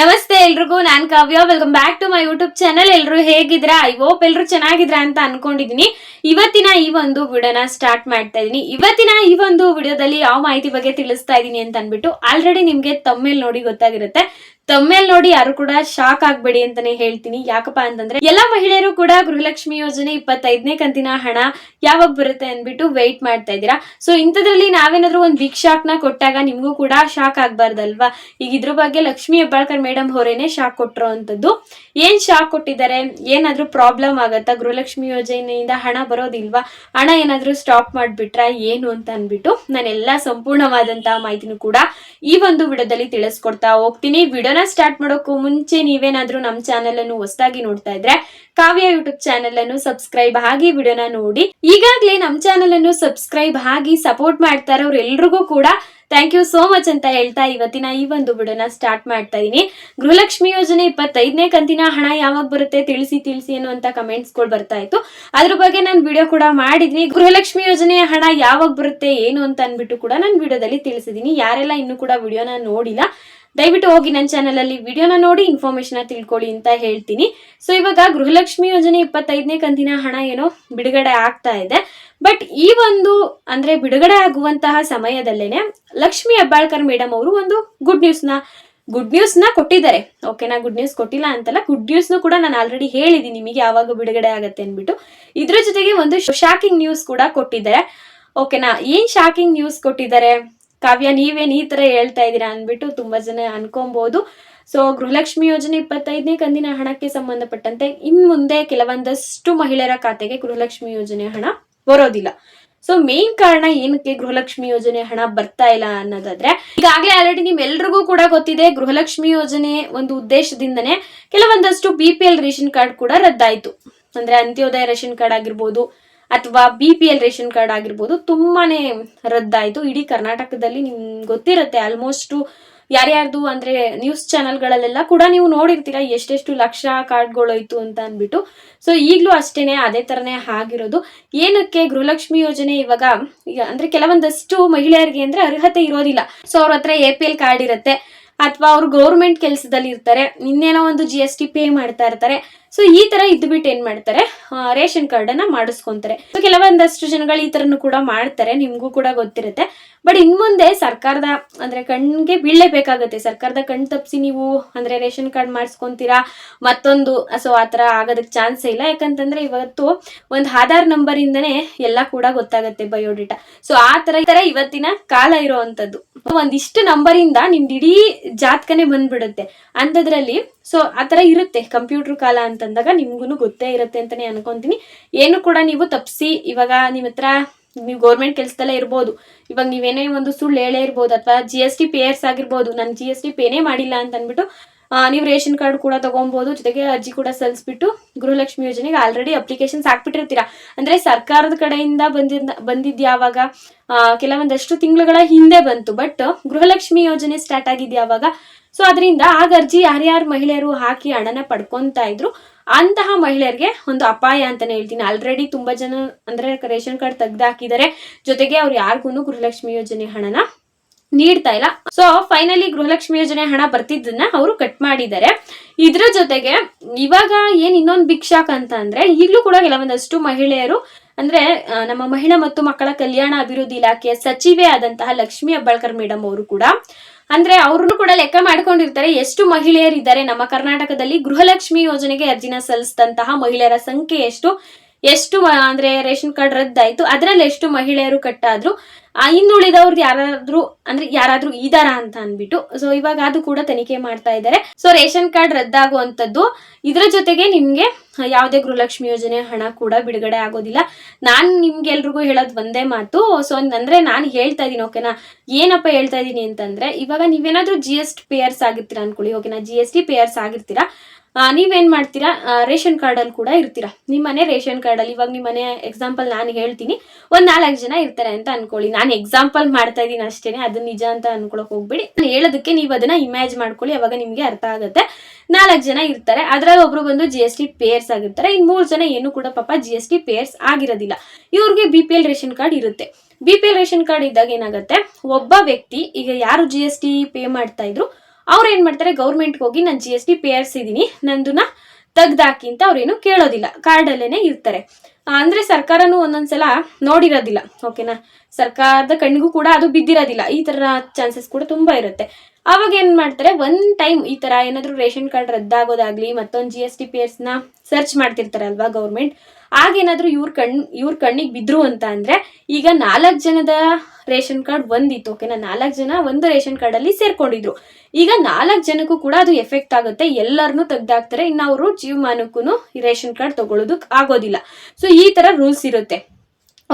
ನಮಸ್ತೆ ಎಲ್ರಿಗೂ, ನಾನ್ Kavya. Welcome back to my YouTube channel ಎಲ್ರು ಹೇಗಿದ್ರಾ? ಐ ಹೋಪ್ ಎಲ್ರು ಚೆನ್ನಾಗಿದ್ರಾ ಅಂತ ಅನ್ಕೊಂಡಿದೀನಿ. ಇವತ್ತಿನ ಈ ಒಂದು ವಿಡಿಯೋನ ಸ್ಟಾರ್ಟ್ ಮಾಡ್ತಾ ಇದೀನಿ. ಇವತ್ತಿನ ಈ ಒಂದು ವಿಡಿಯೋದಲ್ಲಿ ಯಾವ ಮಾಹಿತಿ ಬಗ್ಗೆ ತಿಳಿಸ್ತಾ ಇದೀನಿ ಅಂತ ಅನ್ಬಿಟ್ಟು ಆಲ್ರೆಡಿ ನಿಮ್ಗೆ ತಮ್ಮೇಲ್ ನೋಡಿ ಗೊತ್ತಾಗಿರುತ್ತೆ. ತಮ್ಮೇಲ್ ನೋಡಿ ಯಾರು ಕೂಡ ಶಾಕ್ ಆಗ್ಬೇಡಿ ಅಂತಾನೆ ಹೇಳ್ತೀನಿ. ಯಾಕಪ್ಪ ಅಂತಂದ್ರೆ ಎಲ್ಲಾ ಮಹಿಳೆಯರು ಕೂಡ ಗೃಹಲಕ್ಷ್ಮಿ ಯೋಜನೆ ಇಪ್ಪತ್ತೈದನೇ ಕಂತಿನ ಹಣ ಯಾವಾಗ ಬರುತ್ತೆ ಅಂದ್ಬಿಟ್ಟು ವೆಯ್ಟ್ ಮಾಡ್ತಾ ಇದ್ದೀರಾ. ಸೊ ಇಂಥದ್ರಲ್ಲಿ ನಾವೇನಾದ್ರೂ ಒಂದು ಬಿಗ್ ಶಾಕ್ನ ಕೊಟ್ಟಾಗ ನಿಮ್ಗೂ ಕೂಡ ಶಾಕ್ ಆಗ್ಬಾರ್ದಲ್ವಾ? ಈಗ ಇದ್ರ ಬಗ್ಗೆ ಲಕ್ಷ್ಮಿ ಹೆಬ್ಬಾಳ್ಕರ್ ಮೇಡಮ್ ಅವರೇನೆ ಶಾಕ್ ಕೊಟ್ಟಿರೋ ಅಂತದ್ದು. ಏನ್ ಶಾಕ್ ಕೊಟ್ಟಿದ್ದಾರೆ? ಏನಾದ್ರೂ ಪ್ರಾಬ್ಲಮ್ ಆಗತ್ತಾ? ಗೃಹಲಕ್ಷ್ಮಿ ಯೋಜನೆಯಿಂದ ಹಣ ಬರೋದಿಲ್ವಾ? ಹಣ ಏನಾದ್ರೂ ಸ್ಟಾಪ್ ಮಾಡ್ಬಿಟ್ರಾ? ಏನು ಅಂತ ಅನ್ಬಿಟ್ಟು ನಾನೆಲ್ಲ ಸಂಪೂರ್ಣವಾದಂತಹ ಮಾಹಿತಿನೂ ಕೂಡ ಈ ಒಂದು ವಿಡಿಯೋದಲ್ಲಿ ತಿಳಿಸ್ಕೊಡ್ತಾ ಹೋಗ್ತೀನಿ. ವಿಡಿಯೋನ ಸ್ಟಾರ್ಟ್ ಮಾಡೋಕ್ಕೂ ಮುಂಚೆ ನೀವೇನಾದ್ರೂ ನಮ್ಮ ಚಾನೆಲ್ ಅನ್ನು ಹೊಸದಾಗಿ ನೋಡ್ತಾ ಇದ್ರೆ ಕಾವ್ಯ ಯೂಟ್ಯೂಬ್ ಚಾನೆಲ್ ಅನ್ನು ಸಬ್ಸ್ಕ್ರೈಬ್ ಆಗಿ ವಿಡಿಯೋನ ನೋಡಿ. ಈಗಾಗಲೇ ನಮ್ಮ ಚಾನೆಲ್ ಅನ್ನು ಸಬ್ಸ್ಕ್ರೈಬ್ ಆಗಿ ಸಪೋರ್ಟ್ ಮಾಡ್ತಾ ಇರೋರು ಎಲ್ರಿಗೂ ಕೂಡ ಥ್ಯಾಂಕ್ ಯು ಸೋ ಮಚ್ ಅಂತ ಹೇಳ್ತಾ ಇವತ್ತಿನ ಈ ಒಂದು ಬಿಡೋನ ಸ್ಟಾರ್ಟ್ ಮಾಡ್ತಾ ಇದೀನಿ. ಗೃಹಲಕ್ಷ್ಮಿ ಯೋಜನೆ ಇಪ್ಪತ್ತೈದನೇ ಕಂತಿನ ಹಣ ಯಾವಾಗ ಬರುತ್ತೆ ತಿಳಿಸಿ ತಿಳಿಸಿ ಅನ್ನುವಂತ ಕಮೆಂಟ್ಸ್ಗಳು ಬರ್ತಾ ಇತ್ತು. ಅದ್ರ ಬಗ್ಗೆ ನಾನು ವಿಡಿಯೋ ಕೂಡ ಮಾಡಿದ್ನಿ. ಗೃಹಲಕ್ಷ್ಮಿ ಯೋಜನೆಯ ಹಣ ಯಾವಾಗ ಬರುತ್ತೆ, ಏನು ಅಂತ ಅನ್ಬಿಟ್ಟು ಕೂಡ ನಾನು ವಿಡಿಯೋದಲ್ಲಿ ತಿಳಿಸಿದೀನಿ. ಯಾರೆಲ್ಲ ಇನ್ನೂ ಕೂಡ ವಿಡಿಯೋನ ನೋಡಿಲ್ಲ ದಯವಿಟ್ಟು ಹೋಗಿ ನನ್ನ ಚಾನಲ್ ಅಲ್ಲಿ ವಿಡಿಯೋನ ನೋಡಿ ಇನ್ಫಾರ್ಮೇಶನ್ ತಿಳ್ಕೊಳ್ಳಿ ಅಂತ ಹೇಳ್ತೀನಿ. ಸೊ ಇವಾಗ ಗೃಹಲಕ್ಷ್ಮಿ ಯೋಜನೆ ಇಪ್ಪತ್ತೈದನೇ ಕಂತಿನ ಹಣ ಏನೋ ಬಿಡುಗಡೆ ಆಗ್ತಾ ಇದೆ. ಬಟ್ ಈ ಒಂದು, ಅಂದ್ರೆ ಬಿಡುಗಡೆ ಆಗುವಂತಹ ಸಮಯದಲ್ಲೇನೆ ಲಕ್ಷ್ಮಿ ಹೆಬ್ಬಾಳ್ಕರ್ ಮೇಡಮ್ ಅವರು ಒಂದು ಗುಡ್ ನ್ಯೂಸ್ನ ಗುಡ್ ನ್ಯೂಸ್ನ ಕೊಟ್ಟಿದ್ದಾರೆ. ಓಕೆನಾ ಗುಡ್ ನ್ಯೂಸ್ ಕೊಟ್ಟಿಲ್ಲ ಅಂತಲ್ಲ ಗುಡ್ ನ್ಯೂಸ್ನು ಕೂಡ ನಾನು ಆಲ್ರೆಡಿ ಹೇಳಿದ್ದೀನಿ ನಿಮಗೆ ಯಾವಾಗ ಬಿಡುಗಡೆ ಆಗುತ್ತೆ ಅಂದ್ಬಿಟ್ಟು. ಇದ್ರ ಜೊತೆಗೆ ಒಂದು ಶಾಕಿಂಗ್ ನ್ಯೂಸ್ ಕೂಡ ಕೊಟ್ಟಿದ್ದಾರೆ. ಓಕೆನಾ ಏನ್ ಶಾಕಿಂಗ್ ನ್ಯೂಸ್ ಕೊಟ್ಟಿದ್ದಾರೆ? ಕಾವ್ಯ, ನೀವೇನು ಈ ಥರ ಹೇಳ್ತಾ ಇದ್ದೀರಾ ಅನ್ಬಿಟ್ಟು ತುಂಬಾ ಜನ ಅನ್ಕೊಬೋದು. ಸೊ ಗೃಹಲಕ್ಷ್ಮಿ ಯೋಜನೆ ಇಪ್ಪತ್ತೈದನೇ ಕಂದಿನ ಹಣಕ್ಕೆ ಸಂಬಂಧಪಟ್ಟಂತೆ ಇನ್ ಮುಂದೆ ಕೆಲವೊಂದಷ್ಟು ಮಹಿಳೆಯರ ಖಾತೆಗೆ ಗೃಹಲಕ್ಷ್ಮಿ ಯೋಜನೆ ಹಣ ಬರೋದಿಲ್ಲ. ಸೊ ಮೇನ್ ಕಾರಣ ಏನಕ್ಕೆ ಗೃಹಲಕ್ಷ್ಮಿ ಯೋಜನೆ ಹಣ ಬರ್ತಾ ಇಲ್ಲ ಅನ್ನೋದಾದ್ರೆ, ಈಗಾಗಲೇ ಆಲ್ರೆಡಿ ನಿಮ್ಮೆಲ್ರಿಗೂ ಕೂಡ ಗೊತ್ತಿದೆ, ಗೃಹಲಕ್ಷ್ಮಿ ಯೋಜನೆ ಒಂದು ಉದ್ದೇಶದಿಂದನೇ ಕೆಲವೊಂದಷ್ಟು B P L ration card ಕೂಡ ರದ್ದಾಯಿತು. ಅಂದ್ರೆ ಅಂತ್ಯೋದಯ ರೇಷನ್ ಕಾರ್ಡ್ ಆಗಿರ್ಬೋದು ಅಥವಾ B P L ration card ಆಗಿರ್ಬೋದು ತುಂಬಾನೇ ರದ್ದಾಯಿತು. ಇಡೀ ಕರ್ನಾಟಕದಲ್ಲಿ ನಿಮ್ಗೆ ಗೊತ್ತಿರುತ್ತೆ ಆಲ್ಮೋಸ್ಟ್ ಯಾರ್ಯಾರ್ದು ಅಂದ್ರೆ ನ್ಯೂಸ್ ಚಾನೆಲ್ಗಳಲ್ಲೆಲ್ಲ ಕೂಡ ನೀವು ನೋಡಿರ್ತೀರಾ ಎಷ್ಟೆಷ್ಟು ಲಕ್ಷ ಕಾರ್ಡ್ಗಳೋಯ್ತು ಅಂತ ಅಂದ್ಬಿಟ್ಟು. ಸೊ ಈಗಲೂ ಅಷ್ಟೇನೆ ಅದೇ ತರನೇ ಆಗಿರೋದು. ಏನಕ್ಕೆ ಗೃಹಲಕ್ಷ್ಮಿ ಯೋಜನೆ ಇವಾಗ ಅಂದ್ರೆ ಕೆಲವೊಂದಷ್ಟು ಮಹಿಳೆಯರಿಗೆ ಅಂದ್ರೆ ಅರ್ಹತೆ ಇರೋದಿಲ್ಲ. ಸೊ ಅವ್ರ ಹತ್ರ ಎ ಪಿ ಎಲ್ ಕಾರ್ಡ್ ಇರುತ್ತೆ, ಅಥವಾ ಅವ್ರು ಗೌರ್ಮೆಂಟ್ ಕೆಲಸದಲ್ಲಿ ಇರ್ತಾರೆ ಇನ್ನೇನೋ ಒಂದು ಜಿ ಎಸ್ ಟಿ ಪೇ ಮಾಡ್ತಾ ಇರ್ತಾರೆ. ಸೊ ಈ ತರ ಇದ್ಬಿಟ್ಟು ಏನ್ ಮಾಡ್ತಾರೆ? ರೇಷನ್ ಕಾರ್ಡ್ ಅನ್ನ ಮಾಡಿಸ್ಕೊಂತಾರೆ. ಕೆಲವೊಂದಷ್ಟು ಜನಗಳು ಈ ತರನು ಕೂಡ ಮಾಡ್ತಾರೆ. ನಿಮ್ಗೂ ಕೂಡ ಗೊತ್ತಿರುತ್ತೆ. ಬಟ್ ಇನ್ ಮುಂದೆ ಸರ್ಕಾರದ, ಅಂದ್ರೆ ಕಣ್ಗೆ ಬೀಳಲೇಬೇಕಾಗತ್ತೆ ಸರ್ಕಾರದ ಕಣ್ ತಪ್ಪಿಸಿ ನೀವು, ಅಂದ್ರೆ ರೇಷನ್ ಕಾರ್ಡ್ ಮಾಡಿಸ್ಕೊಂತೀರಾ? ಮತ್ತೊಂದು ಸೊ ಆ ತರ ಆಗೋದಕ್ಕೆ ಚಾನ್ಸ್ ಇಲ್ಲ. ಯಾಕಂತಂದ್ರೆ ಇವತ್ತು ಒಂದು ಆಧಾರ್ ನಂಬರ್ ಇಂದನೇ ಎಲ್ಲ ಕೂಡ ಗೊತ್ತಾಗತ್ತೆ ಬಯೋಡೇಟಾ. ಸೊ ಆ ತರ ಈ ತರ ಇವತ್ತಿನ ಕಾಲ ಇರೋವಂಥದ್ದು. ಒಂದಿಷ್ಟು ನಂಬರ್ ಇಂದ ನಿಮ್ದು ಇಡೀ ಜಾತಕನೇ ಬಂದ್ಬಿಡುತ್ತೆ. ಅಂತದ್ರಲ್ಲಿ ಸೊ ಆ ತರ ಇರುತ್ತೆ. ಕಂಪ್ಯೂಟರ್ ಕಾಲ ಅಂತಂದಾಗ ನಿಮ್ಗೂ ಗೊತ್ತೇ ಇರುತ್ತೆ ಅಂತಾನೆ ಅನ್ಕೊಂತೀನಿ. ಏನು ಕೂಡ ನೀವು ತಪ್ಪಿಸಿ ಇವಾಗ ನಿಮ್ಮ ಹತ್ರ ನೀವು ಗೌರ್ಮೆಂಟ್ ಕೆಲಸದಲ್ಲೇ ಇರ್ಬೋದು. ಇವಾಗ ನೀವೇನೇ ಒಂದು ಸುಳ್ಳು ಹೇಳೇ ಇರ್ಬೋದು ಅಥವಾ ಜಿ ಎಸ್ ಟಿ ಪೇಯರ್ಸ್ ಆಗಿರ್ಬೋದು ನಾನು ಜಿ ಎಸ್ ಟಿ ಪೇನೇ ಮಾಡಿಲ್ಲ ಅಂತ ಅಂದ್ಬಿಟ್ಟು ನೀವು ರೇಷನ್ ಕಾರ್ಡ್ ಕೂಡ ತಗೊಬೋದು ಜೊತೆಗೆ ಅರ್ಜಿ ಕೂಡ ಸಲ್ಲಿಸ್ಬಿಟ್ಟು ಗೃಹಲಕ್ಷ್ಮಿ ಯೋಜನೆಗೆ ಆಲ್ರೆಡಿ ಅಪ್ಲಿಕೇಶನ್ಸ್ ಹಾಕ್ಬಿಟ್ಟಿರ್ತೀರಾ. ಅಂದ್ರೆ ಸರ್ಕಾರದ ಕಡೆಯಿಂದ ಬಂದಿದ್ ಯಾವಾಗ ಆ, ಕೆಲವೊಂದಷ್ಟು ತಿಂಗಳುಗಳ ಹಿಂದೆ ಬಂತು ಬಟ್ ಗೃಹಲಕ್ಷ್ಮಿ ಯೋಜನೆ ಸ್ಟಾರ್ಟ್ ಆಗಿದ್ಯಾವಾಗ. ಸೊ ಅದರಿಂದ ಆಗ ಅರ್ಜಿ ಯಾರ್ಯಾರು ಮಹಿಳೆಯರು ಹಾಕಿ ಹಣನ ಪಡ್ಕೊಂತಾ ಇದ್ರು ಅಂತಹ ಮಹಿಳೆಯರಿಗೆ ಒಂದು ಅಪಾಯ ಅಂತಾನೆ ಹೇಳ್ತೀನಿ. ಆಲ್ರೆಡಿ ತುಂಬಾ ಜನ ಅಂದ್ರೆ ರೇಷನ್ ಕಾರ್ಡ್ ತೆಗ್ದು ಹಾಕಿದ್ದಾರೆ ಜೊತೆಗೆ ಅವ್ರು ಯಾರಿಗೂ ಗೃಹಲಕ್ಷ್ಮಿ ಯೋಜನೆ ಹಣನ ನೀಡ್ತಾ ಇಲ್ಲ. ಸೊ ಫೈನಲಿ ಗೃಹಲಕ್ಷ್ಮಿ ಯೋಜನೆ ಹಣ ಬರ್ತಿದ್ದನ್ನ ಅವರು ಕಟ್ ಮಾಡಿದ್ದಾರೆ. ಇದ್ರ ಜೊತೆಗೆ ಇವಾಗ ಏನ್ ಇನ್ನೊಂದು ಬಿಗ್ ಅಂತ ಅಂದ್ರೆ ಈಗಲೂ ಕೂಡ ಕೆಲವೊಂದಷ್ಟು ಮಹಿಳೆಯರು ಅಂದ್ರೆ ನಮ್ಮ ಮಹಿಳಾ ಮತ್ತು ಮಕ್ಕಳ ಕಲ್ಯಾಣ ಅಭಿವೃದ್ಧಿ ಇಲಾಖೆಯ ಸಚಿವೆ ಆದಂತಹ ಲಕ್ಷ್ಮಿ ಹೆಬ್ಬಾಳ್ಕರ್ ಮೇಡಮ್ ಅವರು ಕೂಡ ಅಂದ್ರೆ ಅವ್ರನ್ನು ಕೂಡ ಲೆಕ್ಕ ಮಾಡ್ಕೊಂಡಿರ್ತಾರೆ. ಎಷ್ಟು ಮಹಿಳೆಯರಿದ್ದಾರೆ? ನಮ್ಮ ಕರ್ನಾಟಕದಲ್ಲಿ ಗೃಹಲಕ್ಷ್ಮಿ ಯೋಜನೆಗೆ ಅರ್ಜಿನ ಸಲ್ಲಿಸಿದಂತಹ ಮಹಿಳೆಯರ ಸಂಖ್ಯೆ ಎಷ್ಟು? ಎಷ್ಟು ಅಂದ್ರೆ ರೇಷನ್ ಕಾರ್ಡ್ ರದ್ದಾಯ್ತು, ಅದ್ರಲ್ಲಿ ಎಷ್ಟು ಮಹಿಳೆಯರು ಕಟ್ಟಾದ್ರು ಇನ್ನುಳಿದವ್ರದ್ದು ಯಾರಾದ್ರೂ, ಅಂದ್ರೆ ಯಾರಾದ್ರೂ ಇದಾರಾ ಅಂತ ಅನ್ಬಿಟ್ಟು ಸೊ ಇವಾಗ ಅದು ಕೂಡ ತನಿಖೆ ಮಾಡ್ತಾ ಇದ್ದಾರೆ ಸೊ ರೇಷನ್ ಕಾರ್ಡ್ ರದ್ದಾಗುವಂತದ್ದು ಇದ್ರ ಜೊತೆಗೆ ನಿಮ್ಗೆ ಯಾವುದೇ ಗೃಹಲಕ್ಷ್ಮಿ ಯೋಜನೆ ಹಣ ಕೂಡ ಬಿಡುಗಡೆ ಆಗೋದಿಲ್ಲ. ನಾನ್ ನಿಮ್ಗೆಲ್ರಿಗೂ ಹೇಳೋದು ಒಂದೇ ಮಾತು ಸೊ ಅಂದ್ರೆ ನಾನು ಹೇಳ್ತಾ ಇದೀನಿ ಓಕೆನಾ ಏನಪ್ಪ ಹೇಳ್ತಾ ಇದೀನಿ ಅಂತಂದ್ರೆ, ಇವಾಗ ನೀವೇನಾದ್ರೂ ಜಿ ಎಸ್ ಟಿ ಪೇಯರ್ಸ್ ಆಗಿರ್ತೀರಾ ಅನ್ಕೊಳ್ಳಿ ಓಕೆನಾ ಜಿ ಎಸ್ ಟಿ ಪೇಯರ್ಸ್ ಆಗಿರ್ತೀರಾ ನೀವೇನ್ ಮಾಡ್ತೀರಾ? ರೇಷನ್ ಕಾರ್ಡ್ ಅಲ್ಲಿ ಕೂಡ ಇರ್ತೀರಾ? ನಿಮ್ಮ ಮನೆ ರೇಷನ್ ಕಾರ್ಡ್ ಅಲ್ಲಿ ಇವಾಗ ನಿಮ್ಮ ಮನೆ ಎಕ್ಸಾಂಪಲ್ ನಾನು ಹೇಳ್ತೀನಿ. ಒಂದ್ ನಾಲ್ಕು ಜನ ಇರ್ತಾರೆ ಅಂತ ಅನ್ಕೊಳ್ಳಿ. ನಾನು ಎಕ್ಸಾಂಪಲ್ ಮಾಡ್ತಾ ಇದೀನಿ ಅಷ್ಟೇನೆ, ಅದು ನಿಜ ಅಂತ ಅನ್ಕೊಳಕ್ ಹೋಗ್ಬೇಡಿ. ನಾನು ಹೇಳೋದಕ್ಕೆ ನೀವು ಅದನ್ನ ಇಮ್ಯಾಜ್ ಮಾಡ್ಕೊಳ್ಳಿ, ಅವಾಗ ನಿಮ್ಗೆ ಅರ್ಥ ಆಗುತ್ತೆ. ನಾಲ್ಕು ಜನ ಇರ್ತಾರೆ, ಅದ್ರಲ್ಲಿ ಒಬ್ರು ಬಂದು ಜಿ ಎಸ್ ಟಿ ಪೇಯರ್ಸ್ ಆಗಿರ್ತಾರೆ. ಇನ್ನು ಮೂರು ಜನ ಏನು ಕೂಡ ಪಾಪ ಜಿ ಎಸ್ ಟಿ ಪೇಯರ್ಸ್ ಆಗಿರೋದಿಲ್ಲ. ಇವ್ರಿಗೆ B P L ration card ಇರುತ್ತೆ. B P L ration card ಇದ್ದಾಗ ಏನಾಗುತ್ತೆ? ಒಬ್ಬ ವ್ಯಕ್ತಿ, ಈಗ ಯಾರು ಜಿ ಎಸ್ ಟಿ ಪೇ ಮಾಡ್ತಾ ಇದ್ರು ಅವ್ರು ಏನ್ ಮಾಡ್ತಾರೆ? ಗೌರ್ಮೆಂಟ್ಗೆ ಹೋಗಿ ನಾನು ಜಿ ಎಸ್ ಟಿ ಪೇ ಇದ್ದೀನಿ ನಂದನ್ನ ತೆಗ್ದಾಕಿ ಅಂತ ಅವ್ರೇನು ಕೇಳೋದಿಲ್ಲ. ಕಾರ್ಡಲ್ಲೇ ಇರ್ತಾರೆ. ಅಂದರೆ ಸರ್ಕಾರನು ಒಂದೊಂದ್ಸಲ ನೋಡಿರೋದಿಲ್ಲ. ಓಕೆನಾ ಸರ್ಕಾರದ ಕಣ್ಣಿಗೂ ಕೂಡ ಅದು ಬಿದ್ದಿರೋದಿಲ್ಲ. ಈ ತರ ಚಾನ್ಸಸ್ ಕೂಡ ತುಂಬಾ ಇರುತ್ತೆ. ಅವಾಗ ಏನ್ ಮಾಡ್ತಾರೆ? ಒನ್ ಟೈಮ್ ಈ ತರ ಏನಾದ್ರು ರೇಷನ್ ಕಾರ್ಡ್ ರದ್ದಾಗೋದಾಗ್ಲಿ, ಮತ್ತೊಂದು ಜಿ ಎಸ್ ಟಿ ಪಿ ಎಸ್ನ ಸರ್ಚ್ ಮಾಡ್ತಿರ್ತಾರಲ್ವಾ ಗೌರ್ಮೆಂಟ್ ಆಗೇನಾದ್ರೂ ಇವ್ರ ಕಣ್, ಇವ್ರ ಕಣ್ಣಿಗೆ ಬಿದ್ರು ಅಂತ ಅಂದ್ರೆ, ಈಗ ನಾಲ್ಕು ಜನದ ರೇಷನ್ ಕಾರ್ಡ್ ಒಂದಿತ್ತು ಓಕೆನಾ ನಾಲ್ಕು ಜನ ಒಂದು ರೇಷನ್ ಕಾರ್ಡ್ ಅಲ್ಲಿ ಸೇರ್ಕೊಂಡಿದ್ರು. ಈಗ ನಾಲ್ಕು ಜನಕ್ಕೂ ಕೂಡ ಅದು ಎಫೆಕ್ಟ್ ಆಗುತ್ತೆ. ಎಲ್ಲರನ್ನೂ ತೆಗ್ದಾಕ್ತಾರೆ. ಇನ್ನು ಅವರು ಜೀವಮಾನಕ್ಕೂ ರೇಷನ್ ಕಾರ್ಡ್ ತಗೊಳ್ಳೋದಕ್ಕೆ ಆಗೋದಿಲ್ಲ. ಸೊ ಈ ತರ ರೂಲ್ಸ್ ಇರುತ್ತೆ.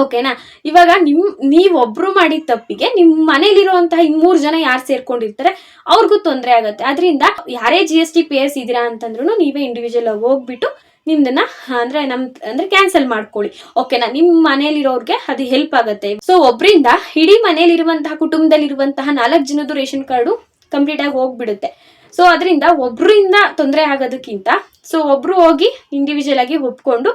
ಓಕೆನಾ? ಇವಾಗ ನಿಮ್, ನೀವೊಬ್ರು ಮಾಡಿದ ತಪ್ಪಿಗೆ ನಿಮ್ ಮನೇಲಿರುವಂತಹ ಇನ್ ಮೂರ್ ಜನ ಯಾರು ಸೇರ್ಕೊಂಡಿರ್ತಾರೆ, ಅವ್ರಿಗೂ ತೊಂದರೆ ಆಗುತ್ತೆ. ಅದರಿಂದ ಯಾರೇ G S T P S ಇದೀರಾ ಅಂತಂದ್ರೂ ನೀವೇ ಇಂಡಿವಿಜುವಲ್ ಆಗಿ ಹೋಗ್ಬಿಟ್ಟು ನಿಮ್ದನ್ನ, ಅಂದ್ರೆ ನಮ್, ಅಂದ್ರೆ ಕ್ಯಾನ್ಸಲ್ ಮಾಡ್ಕೊಳ್ಳಿ. ಓಕೆನಾ? ನಿಮ್ ಮನೇಲಿರೋರ್ಗೆ ಅದು ಹೆಲ್ಪ್ ಆಗುತ್ತೆ. ಸೊ ಒಬ್ರಿಂದ ಇಡೀ ಮನೇಲಿರುವಂತಹ, ಕುಟುಂಬದಲ್ಲಿರುವಂತಹ ನಾಲ್ಕು ಜನದ್ದು ರೇಷನ್ ಕಾರ್ಡು ಕಂಪ್ಲೀಟ್ ಆಗಿ ಹೋಗ್ಬಿಡುತ್ತೆ. ಸೊ ಅದರಿಂದ ಒಬ್ರಿಂದ ತೊಂದರೆ ಆಗೋದಕ್ಕಿಂತ ಸೊ ಒಬ್ರು ಹೋಗಿ ಇಂಡಿವಿಜುವಲ್ ಆಗಿ ಒಪ್ಕೊಂಡು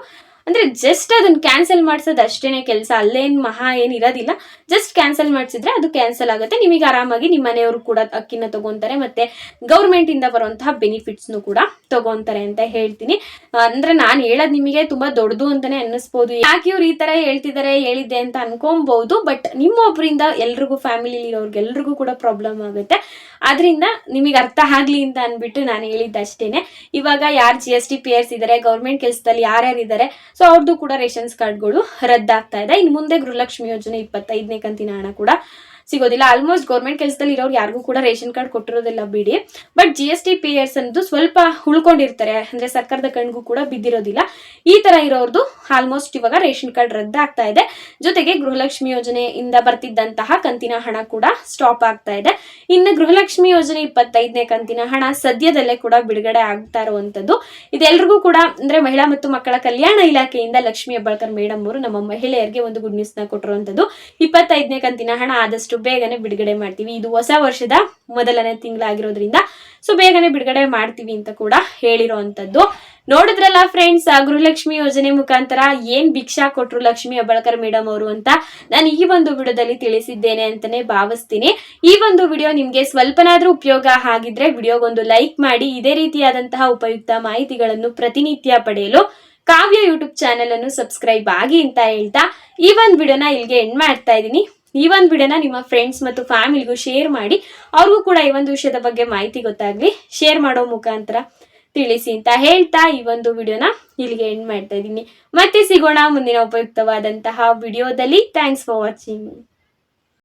ಅಂದ್ರೆ ಜಸ್ಟ್ ಅದನ್ನ ಕ್ಯಾನ್ಸಲ್ ಮಾಡಿಸೋದು ಅಷ್ಟೇನೆ ಕೆಲಸ, ಅಲ್ಲೇನ್ ಮಹಾ ಏನು ಇರೋದಿಲ್ಲ. ಜಸ್ಟ್ ಕ್ಯಾನ್ಸಲ್ ಮಾಡಿಸಿದ್ರೆ ಅದು ಕ್ಯಾನ್ಸಲ್ ಆಗುತ್ತೆ. ನಿಮಗೆ ಆರಾಮಾಗಿ ನಿಮ್ಮ ಮನೆಯವರು ಕೂಡ ಅಕ್ಕಿನ ತಗೊಂತಾರೆ, ಮತ್ತೆ ಗೌರ್ಮೆಂಟ್ ಇಂದ ಬರುವಂತಹ ಬೆನಿಫಿಟ್ಸ್ನು ಕೂಡ ತಗೊಂತಾರೆ ಅಂತ ಹೇಳ್ತೀನಿ. ಅಂದ್ರೆ ನಾನು ಹೇಳೋದು ನಿಮಗೆ ತುಂಬಾ ದೊಡ್ಡದು ಅಂತಾನೆ ಅನ್ನಿಸ್ಬೋದು. ಯಾಕೆ ಇವ್ರು ಈ ತರ ಹೇಳ್ತಿದ್ದಾರೆ ಹೇಳಿದ್ದೆ ಅಂತ ಅನ್ಕೊಬಹುದು ಬಟ್ ನಿಮ್ಮ ಒಬ್ಬರಿಂದ ಎಲ್ರಿಗೂ ಫ್ಯಾಮಿಲಿ ಇರೋರ್ಗೆಲ್ರಿಗೂ ಕೂಡ ಪ್ರಾಬ್ಲಮ್ ಆಗುತ್ತೆ. ಅದರಿಂದ ನಿಮಗೆ ಅರ್ಥ ಆಗ್ಲಿ ಅಂತ ಅನ್ಬಿಟ್ಟು ನಾನು ಹೇಳಿದ್ದಷ್ಟೇನೆ. ಇವಾಗ ಯಾರು G S T payers ಇದ್ದಾರೆ ಗೌರ್ಮೆಂಟ್ ಕೆಲಸದಲ್ಲಿ ಯಾರ್ಯಾರು ಇದ್ದಾರೆ ಸೊ ಅವ್ರದ್ದು ಕೂಡ ರೇಷನ್ಸ್ ಕಾರ್ಡ್ಗಳು ರದ್ದಾಗ್ತಾ ಇದೆ. ಇನ್ನು ಮುಂದೆ ಗೃಹಲಕ್ಷ್ಮಿ ಯೋಜನೆ ಇಪ್ಪತ್ತೈದನೇ ಕಂತಿನ ಹಣ ಕೂಡ ಸಿಗೋದಿಲ್ಲ. ಆಲ್ಮೋಸ್ಟ್ ಗೌರ್ಮೆಂಟ್ ಕೆಲಸದಲ್ಲಿ ಇರೋರು ಯಾರಿಗೂ ಕೂಡ ರೇಷನ್ ಕಾರ್ಡ್ ಕೊಟ್ಟಿರೋದಿಲ್ಲ ಬಿಡಿ. But G S T payers ಅನ್ನೋದು ಸ್ವಲ್ಪ ಉಳ್ಕೊಂಡಿರ್ತಾರೆ. ಅಂದ್ರೆ ಸರ್ಕಾರದ ಕಣ್ಗೂ ಕೂಡ ಬಿದ್ದಿರೋದಿಲ್ಲ. ಈ ತರ ಇರೋರ್ದು ಆಲ್ಮೋಸ್ಟ್ ಇವಾಗ ರೇಷನ್ ಕಾರ್ಡ್ ರದ್ದಾಗ್ತಾ ಇದೆ. ಜೊತೆಗೆ ಗೃಹಲಕ್ಷ್ಮಿ ಯೋಜನೆಯಿಂದ ಬರ್ತಿದ್ದಂತಹ ಕಂತಿನ ಹಣ ಕೂಡ ಸ್ಟಾಪ್ ಆಗ್ತಾ ಇದೆ. ಇನ್ನು ಗೃಹಲಕ್ಷ್ಮಿ ಯೋಜನೆ ಇಪ್ಪತ್ತೈದನೇ ಕಂತಿನ ಹಣ ಸದ್ಯದಲ್ಲೇ ಕೂಡ ಬಿಡುಗಡೆ ಆಗ್ತಾ ಇರುವಂತದ್ದು ಇದೆಲ್ಲರಿಗೂ ಕೂಡ ಅಂದ್ರೆ ಮಹಿಳಾ ಮತ್ತು ಮಕ್ಕಳ ಕಲ್ಯಾಣ ಇಲಾಖೆಯಿಂದ ಲಕ್ಷ್ಮಿ ಹೆಬ್ಬಾಳ್ಕರ್ ಮೇಡಮ್ ಅವರು ನಮ್ಮ ಮಹಿಳೆಯರಿಗೆ ಒಂದು ಗುಡ್ ನ್ಯೂಸ್ನ ಕೊಟ್ಟಿರುವಂತದ್ದು ಇಪ್ಪತ್ತೈದನೇ ಕಂತಿನ ಹಣ ಆದಷ್ಟು ಬೇಗನೆ ಬಿಡುಗಡೆ ಮಾಡ್ತೀವಿ. ಇದು ಹೊಸ ವರ್ಷದ ಮೊದಲನೇ ತಿಂಗಳಾಗಿರೋದ್ರಿಂದ, ಸೊ ಬೇಗನೆ ಬಿಡುಗಡೆ ಮಾಡ್ತೀವಿ ಅಂತ ಕೂಡ ಹೇಳಿರೋವಂಥದ್ದು ನೋಡಿದ್ರಲ್ಲ ಫ್ರೆಂಡ್ಸ್ ಗೃಹಲಕ್ಷ್ಮಿ ಯೋಜನೆ ಮುಖಾಂತರ ಏನ್ ಭಿಕ್ಷಾ ಕೊಟ್ರು ಲಕ್ಷ್ಮಿ ಹೆಬ್ಬಾಳ್ಕರ್ ಮೇಡಮ್ ಅವರು ಅಂತ ನಾನು ಈ ಒಂದು ವಿಡಿಯೋದಲ್ಲಿ ತಿಳಿಸಿದ್ದೇನೆ ಅಂತಾನೆ ಭಾವಿಸ್ತೀನಿ. ಈ ಒಂದು ವಿಡಿಯೋ ನಿಮ್ಗೆ ಸ್ವಲ್ಪನಾದ್ರೂ ಉಪಯೋಗ ಆಗಿದ್ರೆ ವಿಡಿಯೋಗೊಂದು ಲೈಕ್ ಮಾಡಿ, ಇದೇ ರೀತಿಯಾದಂತಹ ಉಪಯುಕ್ತ ಮಾಹಿತಿಗಳನ್ನು ಪ್ರತಿನಿತ್ಯ ಪಡೆಯಲು ಕಾವ್ಯ ಯೂಟ್ಯೂಬ್ ಚಾನೆಲ್ ಅನ್ನು ಸಬ್ಸ್ಕ್ರೈಬ್ ಆಗಿ ಅಂತ ಹೇಳ್ತಾ ಈ ಒಂದು ವಿಡಿಯೋನ ಇಲ್ಲಿಗೆ ಎಂಡ್ ಮಾಡ್ತಾ ಇದ್ದೀನಿ. ಈ ಒಂದು ವಿಡಿಯೋನ ನಿಮ್ಮ ಫ್ರೆಂಡ್ಸ್ ಮತ್ತು ಫ್ಯಾಮಿಲಿಗೂ ಶೇರ್ ಮಾಡಿ, ಅವ್ರಿಗೂ ಕೂಡ ಈ ಒಂದು ವಿಷಯದ ಬಗ್ಗೆ ಮಾಹಿತಿ ಗೊತ್ತಾಗ್ಲಿ. ಶೇರ್ ಮಾಡೋ ಮುಖಾಂತರ ತಿಳಿಸಿ ಅಂತ ಹೇಳ್ತಾ ಈ ಒಂದು ವಿಡಿಯೋನ ಇಲ್ಲಿಗೆ ಎಂಡ್ ಮಾಡ್ತಾ ಇದ್ದೀನಿ. ಮತ್ತೆ ಸಿಗೋಣ ಮುಂದಿನ ಉಪಯುಕ್ತವಾದಂತಹ ವಿಡಿಯೋದಲ್ಲಿ. Thanks for watching